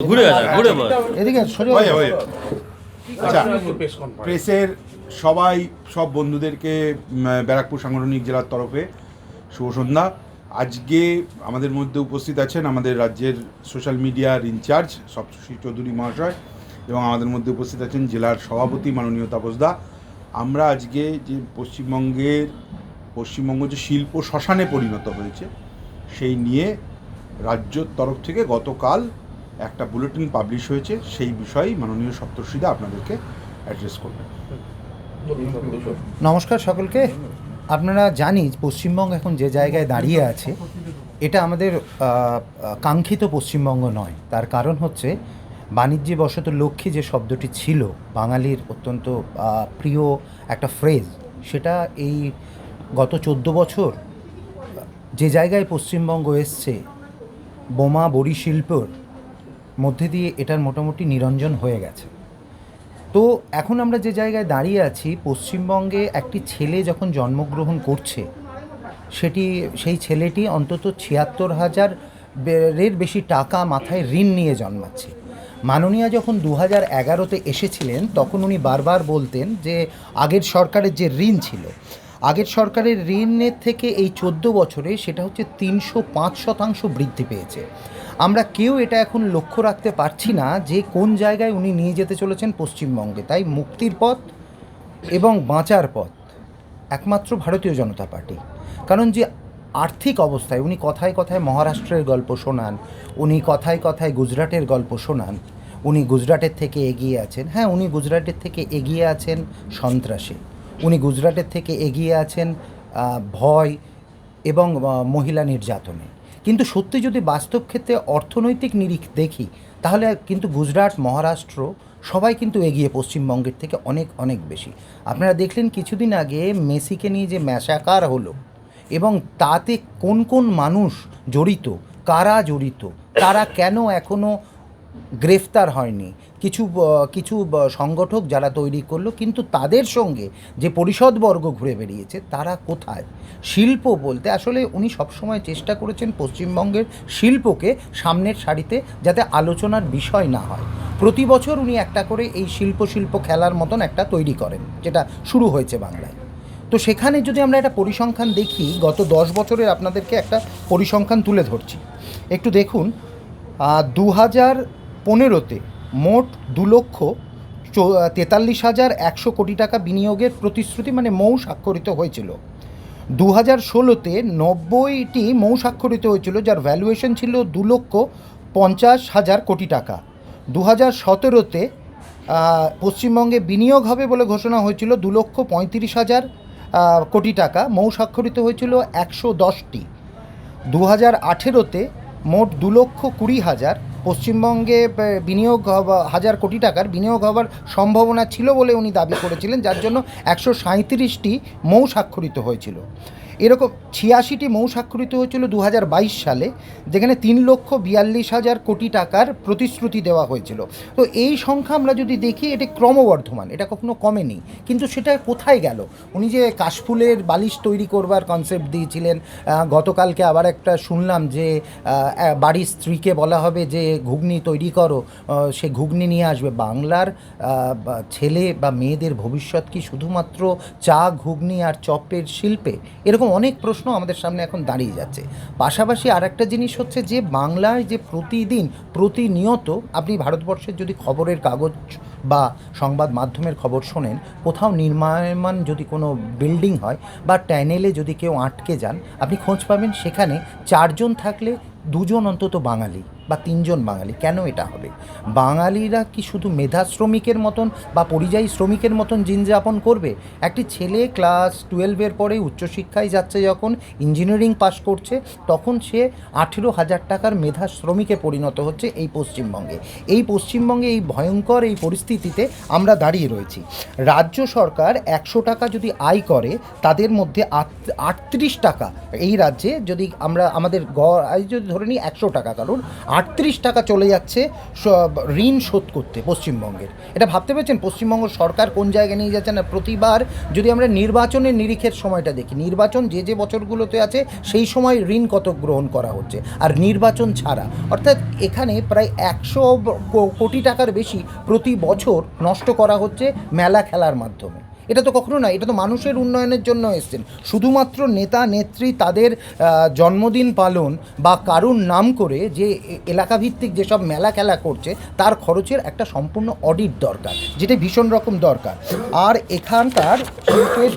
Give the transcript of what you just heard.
ঘুরে ঘুরে এদিকে সরে হয়ে হয়ে আচ্ছা প্রেসের সবাই সব বন্ধুদেরকে ব্যারাকপুর সাংগঠনিক জেলার তরফে শুভ সন্ধ্যা। আজকে আমাদের মধ্যে উপস্থিত আছেন আমাদের রাজ্যের সোশ্যাল মিডিয়ার ইনচার্জ সপ্তশ্রী চৌধুরী মহাশয় এবং আমাদের মধ্যে উপস্থিত আছেন জেলার সভাপতি মাননীয় তাপসদা আমরা আজকে যে পশ্চিমবঙ্গের পশ্চিমবঙ্গ যে শিল্প শ্মশানে পরিণত হয়েছে সেই নিয়ে রাজ্যর তরফ থেকে গতকাল একটা বুলেটিন পাবলিশ হয়েছে, সেই বিষয়েই মাননীয় সপ্তর্ষিদা আপনাদেরকে অ্যাড্রেস করবেন। নমস্কার সকলকে। আপনারা জানি পশ্চিমবঙ্গ এখন যে জায়গায় দাঁড়িয়ে আছে, এটা আমাদের কাঙ্ক্ষিত পশ্চিমবঙ্গ নয়। তার কারণ হচ্ছে বাণিজ্যে বশত লক্ষ্মী যে শব্দটি ছিল, বাঙালির অত্যন্ত প্রিয় একটা ফ্রেজ সেটা এই গত চোদ্দ বছর, যে জায়গায় পশ্চিমবঙ্গ এসছে, বোমা বড়ি শিল্পর মধ্যে দিয়ে এটার মোটামুটি নিরঞ্জন হয়ে গেছে। তো এখন আমরা যে জায়গায় দাঁড়িয়ে আছি, পশ্চিমবঙ্গে একটি ছেলে যখন জন্মগ্রহণ করছে, সেটি, সেই ছেলেটি অন্তত ছিয়াত্তর হাজার এর বেশি টাকা মাথায় ঋণ নিয়ে জন্মাচ্ছে। মাননীয়া যখন দু হাজার এগারোতে এসেছিলেন, তখন উনি বারবার বলতেন যে আগের সরকারের যে ঋণ ছিল, আগের সরকারের ঋণের থেকে এই চোদ্দ বছরে সেটা হচ্ছে তিনশো পাঁচ শতাংশ বৃদ্ধি পেয়েছে। আমরা কেউ এটা এখন লক্ষ্য রাখতে পারছি না যে কোন জায়গায় উনি নিয়ে যেতে চলেছেন পশ্চিমবঙ্গে। তাই মুক্তির পথ এবং বাঁচার পথ একমাত্র ভারতীয় জনতা পার্টি। কারণ যে আর্থিক অবস্থায় উনি কথায় কথায় মহারাষ্ট্রের গল্প শোনান, উনি কথায় কথায় গুজরাটের গল্প শোনান, উনি গুজরাটের থেকে এগিয়ে আছেন। হ্যাঁ উনি গুজরাটের থেকে এগিয়ে আছেন সন্ত্রাসে। উনি গুজরাটের থেকে এগিয়ে আছেন ভয় এবং মহিলা নির্যাতনে। কিন্তু সত্যি যদি বাস্তব ক্ষেত্রে অর্থনৈতিক নিরিখ দেখি, তাহলে কিন্তু গুজরাট, মহারাষ্ট্র সবাই কিন্তু এগিয়ে পশ্চিমবঙ্গের থেকে অনেক অনেক বেশি। আপনারা দেখলেন কিছুদিন আগে মেসিকে নিয়ে যে ম্যাশাকার হলো এবং তাতে কোন কোন মানুষ জড়িত, কারা জড়িত, তারা কেন এখনও গ্রেফতার হয়নি। কিছু কিছু সংগঠক যারা তৈরি করল, কিন্তু তাদের সঙ্গে যে পরিষদবর্গ ঘুরে বেরিয়েছে তারা কোথায়? শিল্প বলতে আসলে উনি সবসময় চেষ্টা করেছেন পশ্চিমবঙ্গের শিল্পকে সামনের সারিতে যাতে আলোচনার বিষয় না হয়। প্রতি বছর উনি একটা করে এই শিল্প শিল্প খেলার মতন একটা তৈরি করেন, যেটা শুরু হয়েছে বাংলায়। তো সেখানে যদি আমরা একটা পরিসংখ্যান দেখি, গত দশ বছরের আপনাদেরকে একটা পরিসংখ্যান তুলে ধরছি। একটু দেখুন দু হাজার পনেরোতে মোট দু লক্ষ তেতাল্লিশ হাজার একশো কোটি টাকা বিনিয়োগের প্রতিশ্রুতি মানে মৌ স্বাক্ষরিত হয়েছিল। দু হাজার ষোলোতে নব্বইটি মৌ স্বাক্ষরিত হয়েছিল, যার ভ্যালুয়েশন ছিল দু লক্ষ পঞ্চাশ হাজার কোটি টাকা। দু হাজার সতেরোতে পশ্চিমবঙ্গে বিনিয়োগ হবে বলে ঘোষণা হয়েছিল দু লক্ষ পঁয়ত্রিশ হাজার কোটি টাকা, মৌ স্বাক্ষরিত হয়েছিল একশো দশটি। দু হাজার আঠেরোতে মোট দু লক্ষ কুড়ি হাজার পশ্চিমবঙ্গে বিনিয়োগ হাজার কোটি টাকার বিনিয়োগ হওয়ার সম্ভাবনা ছিল বলে উনি দাবি করেছিলেন, যার জন্য একশো সাঁত্রিশটি মৌ স্বাক্ষরিত হয়েছিল। এরকম ছিয়াশিটি মৌ স্বাক্ষরিত হয়েছিল দু হাজার বাইশ সালে, যেখানে তিন লক্ষ বিয়াল্লিশ হাজার কোটি টাকার প্রতিশ্রুতি দেওয়া হয়েছিল। তো এই সংখ্যা আমরা যদি দেখি, এটি ক্রমবর্ধমান, এটা কখনো কমেনি। কিন্তু সেটা কোথায় গেল? উনি যে কাশফুলের বালিশ তৈরি করবার কনসেপ্ট দিয়েছিলেন গতকালকে আবার একটা শুনলাম যে বাড়ির স্ত্রীকে বলা হবে যে, ঘুগনি তৈরি করো। সে ঘুগনি নিয়ে আসবে। বাংলার ছেলে বা মেয়েদের ভবিষ্যৎ কি শুধুমাত্র চা, ঘুগনি আর চপের শিল্পে? এরকম অনেক প্রশ্ন আমাদের সামনে এখন দাঁড়িয়ে যাচ্ছে। পাশাপাশি আর একটা জিনিস হচ্ছে যে, বাংলায় যে প্রতিদিন প্রতিনিয়ত আপনি ভারতবর্ষের যদি খবরের কাগজ বা সংবাদ মাধ্যমের খবর শোনেন, কোথাও নির্মাণমান যদি কোনো বিল্ডিং হয় বা ট্যানেলে যদি কেউ আটকে যান, আপনি খোঁজ পাবেন সেখানে চারজন থাকলে দুজন অন্তত বাঙালি বা তিনজন বাঙালি, কেন এটা হবে? বাঙালিরা কি শুধু মেধা শ্রমিকের মতন বা পরিযায়ী শ্রমিকের মতন জীবনযাপন করবে? একটি ছেলে ক্লাস টুয়েলভের পরে উচ্চশিক্ষায় যাচ্ছে যখন ইঞ্জিনিয়ারিং পাস করছে, তখন সে আঠেরো হাজার টাকার মেধা শ্রমিকে পরিণত হচ্ছে এই পশ্চিমবঙ্গে। এই পশ্চিমবঙ্গে এই ভয়ঙ্কর এই পরিস্থিতিতে আমরা দাঁড়িয়ে রয়েছি। রাজ্য সরকার একশো টাকা যদি আয় করে, তাদের মধ্যে আটত্রিশ টাকা এই রাজ্যে যদি আমরা, আমাদের গড় আয় যদি ধরে নিই একশো টাকা, কারণ আটত্রিশ টাকা চলে যাচ্ছে ঋণ শোধ করতে পশ্চিমবঙ্গের। এটা ভাবতে পেরেছেন? পশ্চিমবঙ্গ সরকার কোন জায়গায় নিয়ে যাচ্ছে না? প্রতিবার যদি আমরা নির্বাচনের নিরিখের সময়টা দেখি, নির্বাচন যে যে বছরগুলোতে আছে, সেই সময় ঋণ কত গ্রহণ করা হচ্ছে। আর নির্বাচন ছাড়া, অর্থাৎ এখানে প্রায় একশো কোটি টাকার বেশি প্রতি বছর নষ্ট করা হচ্ছে মেলা খেলার মাধ্যমে। এটা তো কখনো নয়, এটা তো মানুষের উন্নয়নের জন্য এসছেন শুধুমাত্র নেতা, নেত্রী তাদের জন্মদিন পালন বা কারুর নাম করে যে এলাকাভিত্তিক যেসব মেলা খেলা করছে, তার খরচের একটা সম্পূর্ণ অডিট দরকার, যেটা ভীষণ রকম দরকার। আর এখানকার শিল্পের